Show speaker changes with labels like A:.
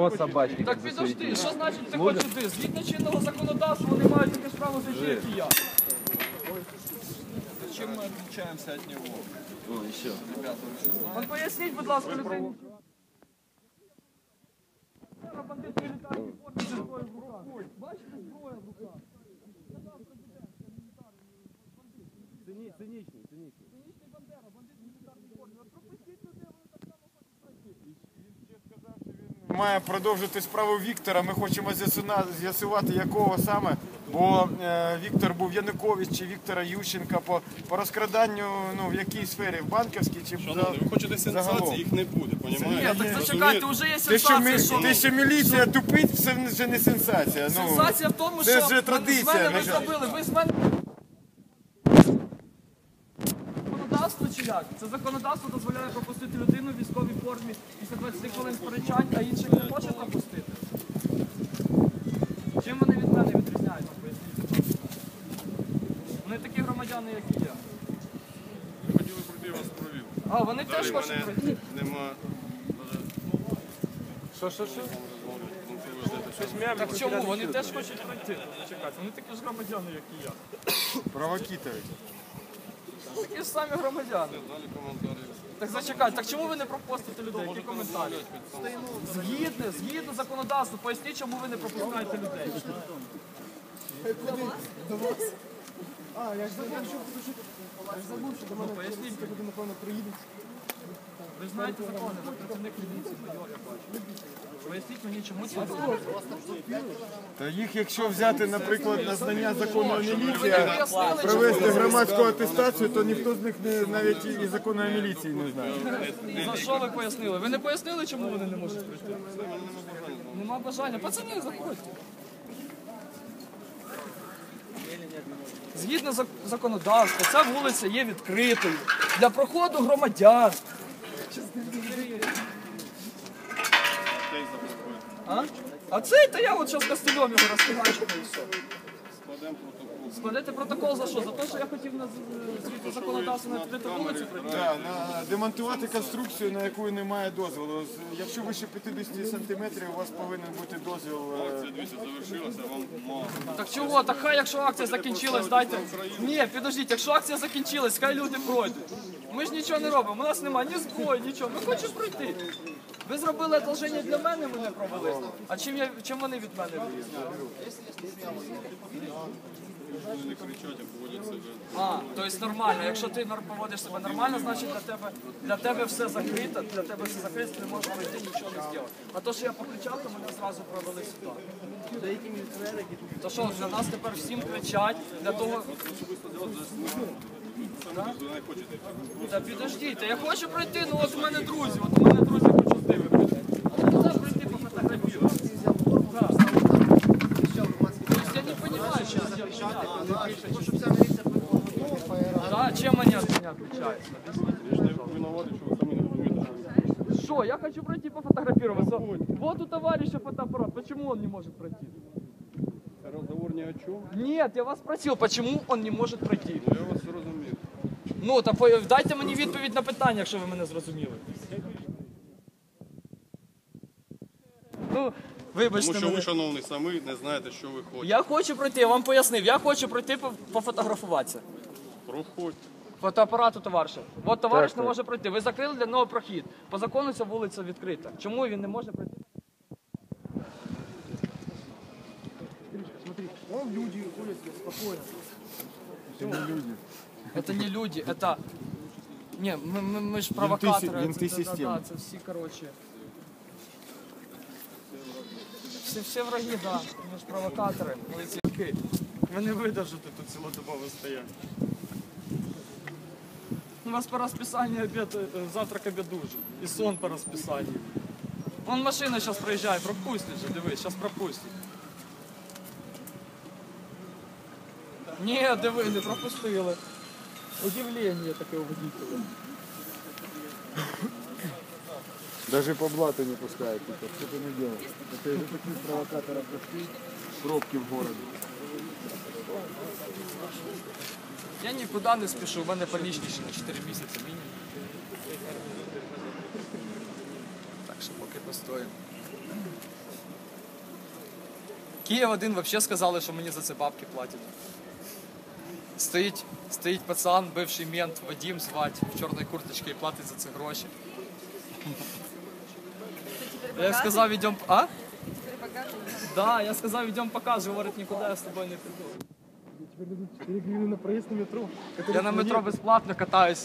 A: О, собачки.
B: Так підожди, що значить ти хочеш ти? Згідно чинного законодавства вони мають таке ж право життя, як і я.
C: Чем мы отличаемся от него?
A: О, еще.
B: От поясніть, будь ласка, людині. Бандит в мілітарній формі зі зброєю в руках. Бачите, зброя в руках.
A: Циничный, циничный.
B: Цинічний Бандера, бандит в мілітарній формі.
D: Має продовжити справу Віктора. Ми хочемо з'ясуна- з'ясувати, якого саме. Бо е, Віктор був Янукович чи Віктора Ющенка по, по розкраданню ну, в якій сфері? В банківській чи
E: Шановні, ви хочете
D: Загалом.
E: сенсації, їх не буде,
B: Ні,
E: понімаєте?
B: так зачекайте, вже є
D: те, що,
B: сенсація, що
D: те, що міліція тупить, це вже не сенсація. Ну,
B: Сенсація в тому,
D: це
B: що
D: вже традиція,
B: з мене ви зробили, ви з мене. Законодавство чи як? Це законодавство дозволяє пропустити людину в військовій формі після 20 хвилин сперечань, а інших не хоче пропустити. Чим вони від мене відрізняються? Поясніть. Вони такі громадяни, як і я.
E: Ви хотіли пройти, вас провів.
B: А, вони теж хочуть
E: мене
B: пройти.
E: нема.
A: Что, что, что?
B: Так чому? Вони теж хочуть пройти. Чекайте, вони такі ж громадяни, як і я.
D: Провокітори.
B: Такі ж самі громадяни.
E: Далі коментарі.
B: Так зачекайте, так чому ви не пропустите людей? Які коментарі? Згідно, згідно законодавству, поясніть, чому ви не пропускаєте людей.
F: А, я ж забув, що я ж забув, що до мене
B: Поясніть.
F: напевно, приїдуть.
B: Ви знаєте закони, ви працівник міліції, майор, я бачу. Поясніть мені, чому ці люди.
D: Та їх, якщо взяти, наприклад, на знання закону
B: пояснили, чому
D: провести громадську атестацію, то ніхто з них не, навіть і закону міліції не знає.
B: За що ви пояснили? Ви не пояснили, чому вони не можуть прийти? Нема бажання. Пацані, заходьте. Згідно законодавства, ця вулиця є відкритою для проходу громадян. А? Цей, та я от зараз костельом його розфігачу і все.
E: Складемо протокол.
B: Складете протокол за що? За те, що я хотів на з- згідно законодавства на відкриту вулицю прийти?
D: Да, на демонтувати конструкцію, на яку немає дозволу. З- Якщо вище 50 сантиметрів, у вас повинен бути дозвіл. е,
E: Це дивіться, завершилося, вам мало.
B: Так чого? Так хай, якщо акція закінчилась, дайте. Ні, підождіть, якщо акція закінчилась, хай люди пройдуть. Ми ж нічого не робимо, у нас немає ні зброї, нічого. Ми хочемо пройти. Ви зробили одолження для мене, ми не провели. А чим я чим вони від мене відрізняються?
E: А.
B: Тобто нормально. Якщо ти поводиш себе нормально, значить для тебе для тебе все закрито, для тебе все закрито, ти не можеш пройти нічого не зробити. А то, що я покричав, то мене зразу провели сюди. То що, для нас тепер всім кричать, для того. Та підождіть, я хочу пройти, ну от у мене друзі, от у мене друзі хочуть з ними пройти. А туди пройти пофотографувати. Так. Тобто я не розумію, що Что, я хочу пройти пофотографироваться. Вот у товарища фотоаппарат, почему он не может пройти?
E: О чому.
B: Нет, я вас спросил, почему он не может пройти.
E: Ну, Я вас зрозумів.
B: Ну, та по- дайте мені відповідь на питання, якщо ви мене зрозуміли. Ну, вибачте
E: Тому що
B: мене.
E: ви, шановний, самі не знаєте, що ви хочете.
B: Я хочу пройти, я вам пояснив, я хочу пройти по- пофотографуватися.
E: Проходьте.
B: Фотоапарату товариша. От товариш не може пройти. Ви закрили для нього прохід. По закону ця вулиця відкрита. Чому він не може пройти?
F: Вон люди ходять спокійно.
B: Это не люди, это... Не, мы, мы, мы ж провокаторы.
D: винты
B: це, да,
D: системи.
B: да, це всі, короче. Всі, всі враги, да. Ми ж провокатори. Поліцейські. Ви не видержите тут цілодобово стоять. У вас по расписанию обед, э, завтрак обед ужин. І сон по расписанию. Вон машина зараз проїжджає, пропустить же, дивись, зараз пропустить. Ні, диви, не пропустили. Удивление таке у водителя.
D: Даже по блату не пускают. Типа, что ты не делаешь? Это из-за таких провокаторов пошли пробки в городе.
B: Я нікуди не спішу, у мене полічніше на 4 місяці мінімум. Так що поки постоїмо. Київ один взагалі сказали, що мені за це бабки платять. Стоїть, стоїть пацан, бивший мент, Вадим звати, в чорній курточці і платить за це гроші. Я сказав, ідем. А? Да, я сказав, ідем показ, говорить, нікуди я з тобою не
F: 4 гривны на проезд на метро.
B: Я на метро безплатно катаюсь